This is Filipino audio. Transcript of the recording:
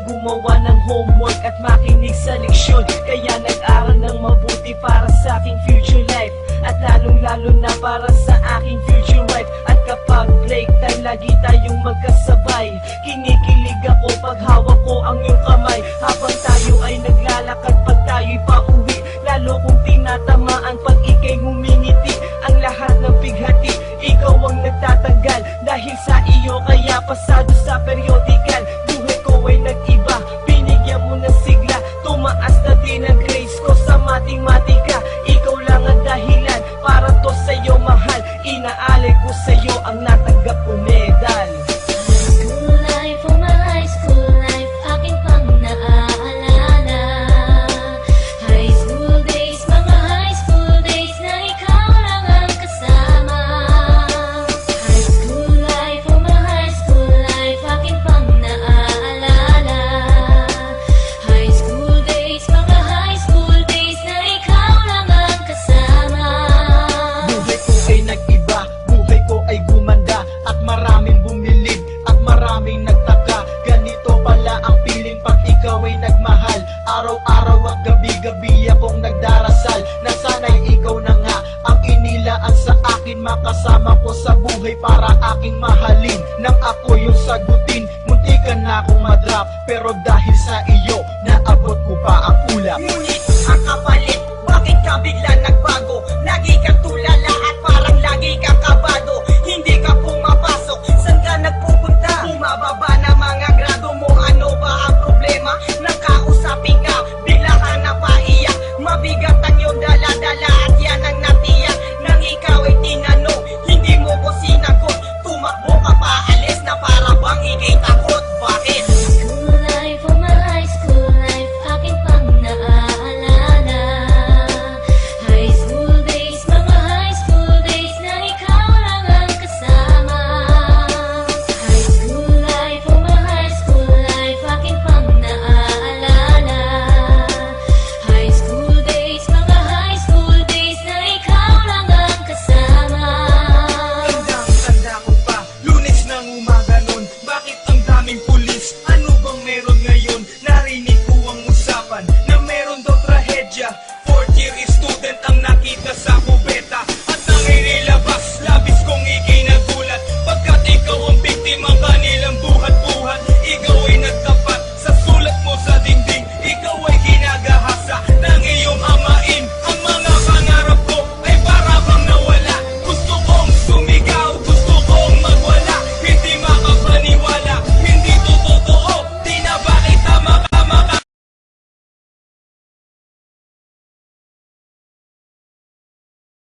mag-homework at makinig sa leksyon. Kaya nag-aral ng mabuti para sa aking future life. At lalong-lalo na para sa aking future wife. At kapag break time, lagi tayong magkasabay. Kinikilig ako pag hawak ko ang iyong kamay. Habang tayo ay naglalakad pag tayo'y pauwi Lalo kong tinatamaan pag ikay ngumingiti. Ang lahat ng bighati, ikaw ang nagtatanggal. Dahil sa iyo kaya pasado Inaalay ko sa'yo ang natanggap nagdarasal Na sana'y ikaw na nga. Ang inilaan sa akin Makasama ko sa buhay para aking mahalin. Nang ako yung sagutin, munti ka na akong madrop Pero dahil sa iyo, naabot ko pa ang ulo. mga ganun Bakit ang daming pulis? Ano bang meron ngayon? Narinig